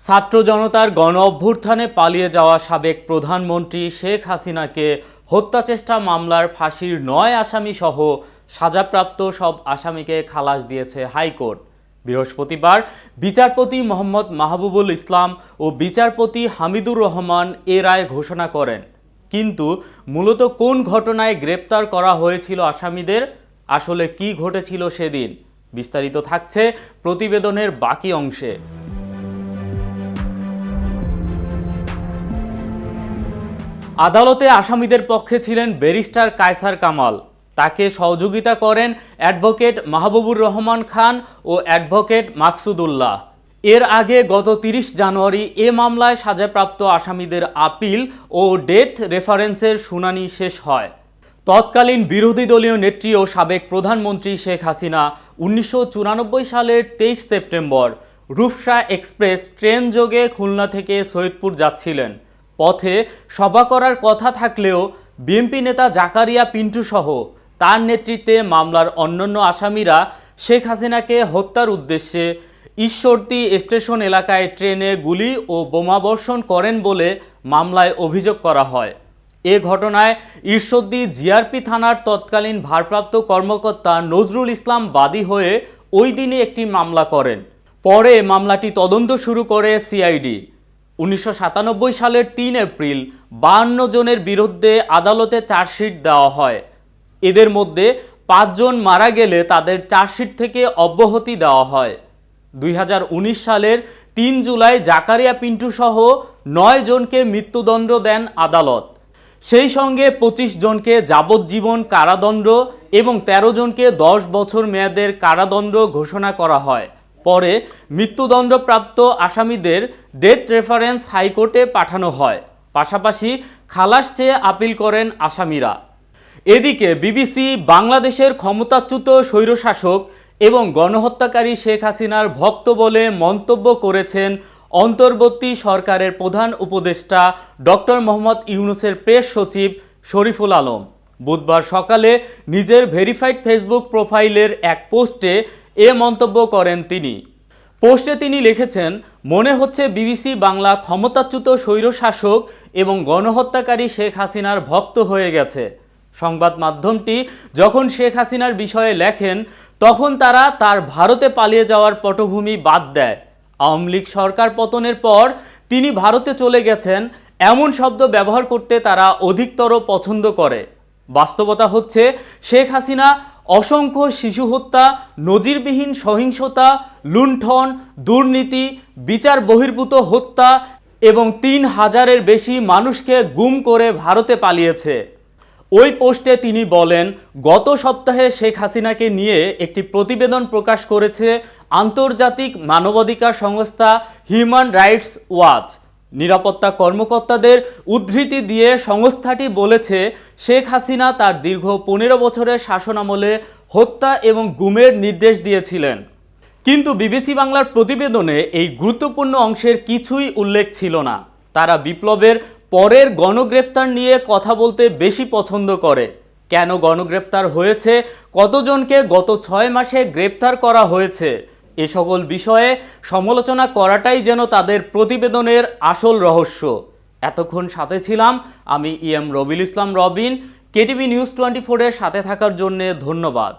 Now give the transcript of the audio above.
ছাত্র জনতার গণ অভ্যুত্থানে পালিয়ে যাওয়া সাবেক প্রধানমন্ত্রী শেখ হাসিনাকে হত্যাচেষ্টা মামলার ফাঁসির নয় আসামি সহ সাজাপ্রাপ্ত সব আসামিকে খালাস দিয়েছে হাইকোর্ট। বৃহস্পতিবার বিচারপতি মোহাম্মদ মাহবুবুল ইসলাম ও বিচারপতি হামিদুর রহমান এ রায় ঘোষণা করেন। কিন্তু মূলত কোন ঘটনায় গ্রেপ্তার করা হয়েছিল আসামিদের, আসলে কি ঘটেছিল সেদিন, বিস্তারিত থাকছে প্রতিবেদনের বাকি অংশে। আদালতে আসামিদের পক্ষে ছিলেন ব্যারিস্টার কায়সার কামাল। তাকে সহযোগিতা করেন অ্যাডভোকেট মাহবুবুর রহমান খান ও অ্যাডভোকেট মাকসুদুল্লাহ। এর আগে গত তিরিশ জানুয়ারি এ মামলায় সাজাপ্রাপ্ত আসামিদের আপিল ও ডেথ রেফারেন্সের শুনানি শেষ হয়। তৎকালীন বিরোধী দলীয় নেত্রী ও সাবেক প্রধানমন্ত্রী শেখ হাসিনা উনিশশো চুরানব্বই সালের তেইশ সেপ্টেম্বর রূপসা এক্সপ্রেস ট্রেন যোগে খুলনা থেকে সৈয়দপুর যাচ্ছিলেন। পথে সভা করার কথা থাকলেও বিএনপি নেতা জাকারিয়া পিন্টু সহ তার নেতৃত্বে মামলার অন্যান্য আসামিরা শেখ হাসিনাকে হত্যার উদ্দেশ্যে ঈশ্বরদী স্টেশন এলাকায় ট্রেনে গুলি ও বোমাবর্ষণ করেন বলে মামলায় অভিযোগ করা হয়। এ ঘটনায় ঈশ্বরদী জিআরপি থানার তৎকালীন ভারপ্রাপ্ত কর্মকর্তা নজরুল ইসলাম বাদী হয়ে ওই দিনে একটি মামলা করেন। পরে মামলাটি তদন্ত শুরু করে সিআইডি। উনিশশো সাতানব্বই সালের তিন এপ্রিল বাহান্ন জনের বিরুদ্ধে আদালতে চার্জশিট দেওয়া হয়। এদের মধ্যে পাঁচজন মারা গেলে তাদের চার্জশিট থেকে অব্যাহতি দেওয়া হয়। দুই হাজার উনিশ সালের তিন জুলাই জাকারিয়া পিন্টু সহ নয় জনকে মৃত্যুদণ্ড দেন আদালত। সেই সঙ্গে পঁচিশ জনকে যাবজ্জীবন কারাদণ্ড এবং ১৩ জনকে দশ বছর মেয়াদের কারাদণ্ড ঘোষণা করা হয়। পরে মৃত্যুদণ্ডপ্রাপ্ত আসামিদের ডেথ রেফারেন্স হাইকোর্টে পাঠানো হয়। পাশাপাশি খালাস চেয়ে আপিল করেন আসামিরা। এদিকে বিবিসি বাংলাদেশের ক্ষমতাচ্যুত স্বৈরশাসক এবং গণহত্যাকারী শেখ হাসিনার ভক্ত বলে মন্তব্য করেছেন অন্তর্বর্তী সরকারের প্রধান উপদেষ্টা ডক্টর মোহাম্মদ ইউনুসের প্রেস সচিব শরীফুল আলম। বুধবার সকালে নিজের ভেরিফাইড ফেসবুক প্রোফাইলের এক পোস্টে এ মন্তব্য করেন তিনি। পোস্টে তিনি লিখেছেন, মনে হচ্ছে বিবিসি বাংলা ক্ষমতাচ্যুত স্বৈরশাসক এবং গণহত্যাকারী শেখ হাসিনার ভক্ত হয়ে গেছে। সংবাদ মাধ্যমটি যখন শেখ হাসিনার বিষয়ে লেখেন, তখন তারা তার ভারতে পালিয়ে যাওয়ার পটভূমি বাদ দেয়। আওয়ামী লীগ সরকার পতনের পর তিনি ভারতে চলে গেছেন, এমন শব্দ ব্যবহার করতে তারা অধিকতর পছন্দ করে। বাস্তবতা হচ্ছে, শেখ হাসিনা অসংখ্য শিশু হত্যা, নজিরবিহীন সহিংসতা, লুণ্ঠন, দুর্নীতি, বিচার বহির্ভূত হত্যা এবং তিন হাজারের বেশি মানুষকে গুম করে ভারতে পালিয়েছে। ওই পোস্টে তিনি বলেন, গত সপ্তাহে শেখ হাসিনাকে নিয়ে একটি প্রতিবেদন প্রকাশ করেছে আন্তর্জাতিক মানবাধিকার সংস্থা হিউম্যান রাইটস ওয়াচ। নিরাপত্তা কর্মকর্তাদের উদ্ধৃতি দিয়ে সংস্থাটি বলেছে, শেখ হাসিনা তার দীর্ঘ পনেরো বছরের শাসনামলে হত্যা এবং গুমের নির্দেশ দিয়েছিলেন। কিন্তু বিবিসি বাংলার প্রতিবেদনে এই গুরুত্বপূর্ণ অংশের কিছুই উল্লেখ ছিল না। তারা বিপ্লবের পরের গণগ্রেপ্তার নিয়ে কথা বলতে বেশি পছন্দ করে। কেন গণগ্রেপ্তার হয়েছে? কতজনকে গত ছয় মাসে গ্রেপ্তার করা হয়েছে? এ সকল বিষয়ে সমালোচনা করাটাই যেন তাদের প্রতিবেদনের আসল রহস্য। এতক্ষণ সাথে ছিলাম আমি E M Robil Islam Robin, KTV news twenty ফোরের সাথে থাকার জন্যে ধন্যবাদ।